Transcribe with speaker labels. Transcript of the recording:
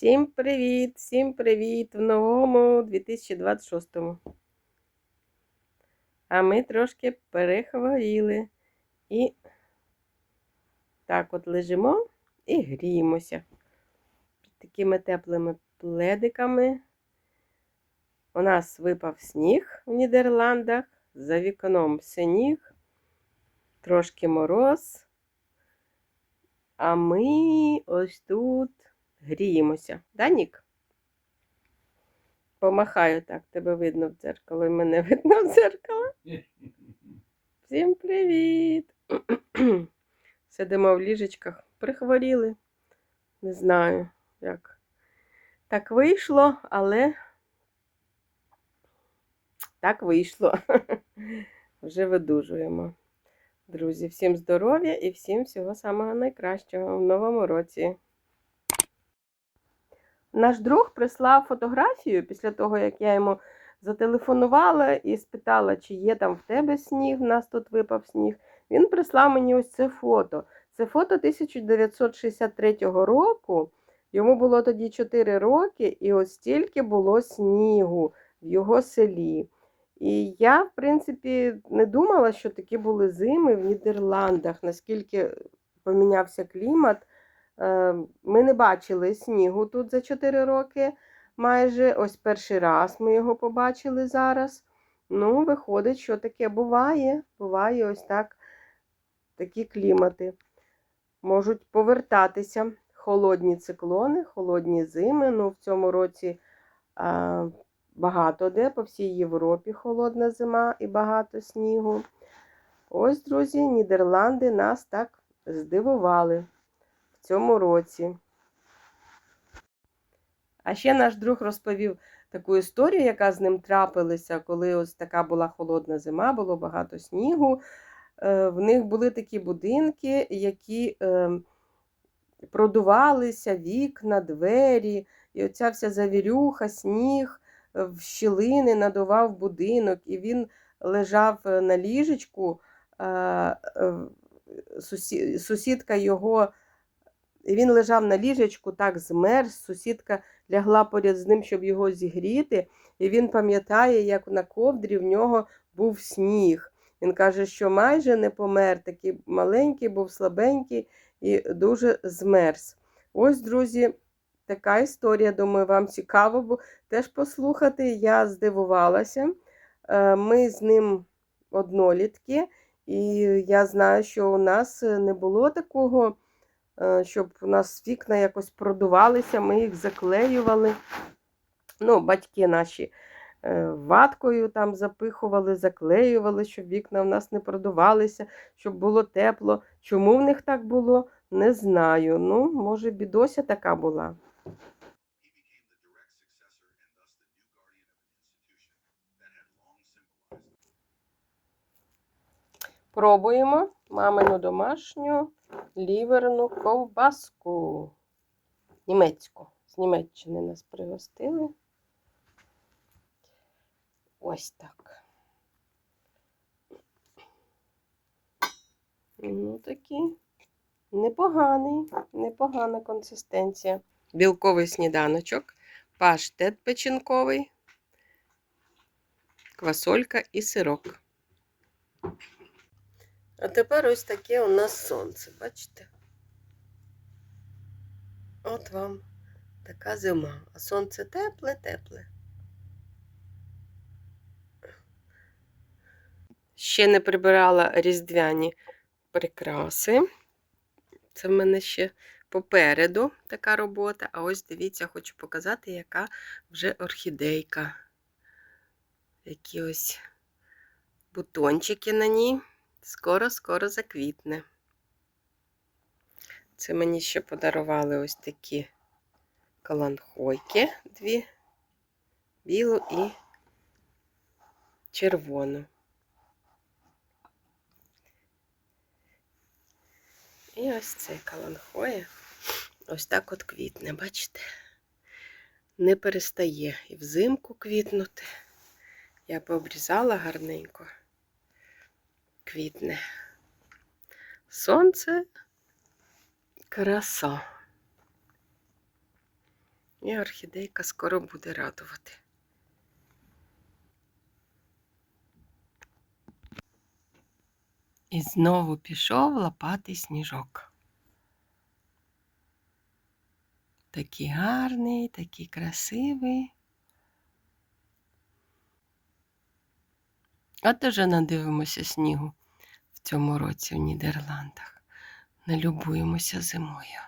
Speaker 1: Всім привіт! Всім привіт в новому 2026. А ми трошки перехворіли. І так от лежимо і гріємося. Під такими теплими пледиками. У нас випав сніг в Нідерландах. За вікном сніг, трошки мороз. А ми ось тут гріємося. Да, Нік? Помахаю так, тебе видно в дзеркало і мене видно в дзеркало. Всім привіт! Сидимо в ліжечках, прихворіли. Не знаю, як так вийшло, але так вийшло. Вже видужуємо. Друзі, всім здоров'я і всім всього самого найкращого в новому році. Наш друг прислав фотографію після того, як я йому зателефонувала і спитала, чи є там в тебе сніг, в нас тут випав сніг. Він прислав мені ось це фото. Це фото 1963 року. Йому було тоді 4 роки, і ось стільки було снігу в його селі. І я, в принципі, не думала, що такі були зими в Нідерландах, наскільки помінявся клімат. Е, ми не бачили снігу тут за 4 роки майже. Ось перший раз ми його побачили зараз. Ну, виходить, що таке буває. Буває ось так такі клімати. Можуть повертатися холодні циклони, холодні зими. Ну, в цьому році а, багато де, по всій Європі холодна зима і багато снігу. Ось, друзі, Нідерланди нас так здивували цьому році. А ще наш друг розповів таку історію, яка з ним трапилася, коли ось така була холодна зима, було багато снігу. Е, в них були такі будинки, які е, продувалися, вікна, двері, і оця вся завірюха, сніг е, в щілини надував будинок, і він лежав на ліжечку, сусідка його. Він лежав на ліжечку, так змерз. Сусідка лягла поряд з ним, щоб його зігріти. І він пам'ятає, як на ковдрі в нього був сніг. Він каже, що майже не помер, такий маленький, був слабенький і дуже змерз. Ось, друзі, така історія. Думаю, вам цікаво було теж послухати. Я здивувалася. Е, ми з ним однолітки, і я знаю, що у нас не було такого. Е, щоб у нас вікна якось продувалися, ми їх заклеювали. Ну, Батьки наші е, ваткою там запихували, заклеювали, щоб вікна в нас не продувалися, щоб було тепло. Чому в них так було, не знаю. Ну, може, бідося така була. Пробуємо мамину домашню ліверну ковбаску. Німецьку. З Німеччини нас пригостили. Ось так. Ну, такий непоганий, непогана консистенція. Білковий сніданочок, паштет печінковий, квасолька і сирок. А тепер ось таке у нас сонце, бачите? От вам така зима. А сонце тепле-тепле. Ще не прибирала різдвяні прикраси. Це в мене ще попереду така робота. А ось дивіться, хочу показати, яка вже орхідейка. Які ось бутончики на ній скоро-скоро заквітне. Це мені ще подарували ось такі каланхойки, дві, білу і червону. І ось цей каланхоя ось так от квітне, бачите? Не перестає і взимку квітнути. Я пообрізала гарненько квітне. Сонце краса. І орхідейка скоро буде радувати. І знову пішов лапати сніжок. Такий гарний, такий красивий. От уже надивимося снігу цьому році в Нідерландах. Налюбуємося зимою.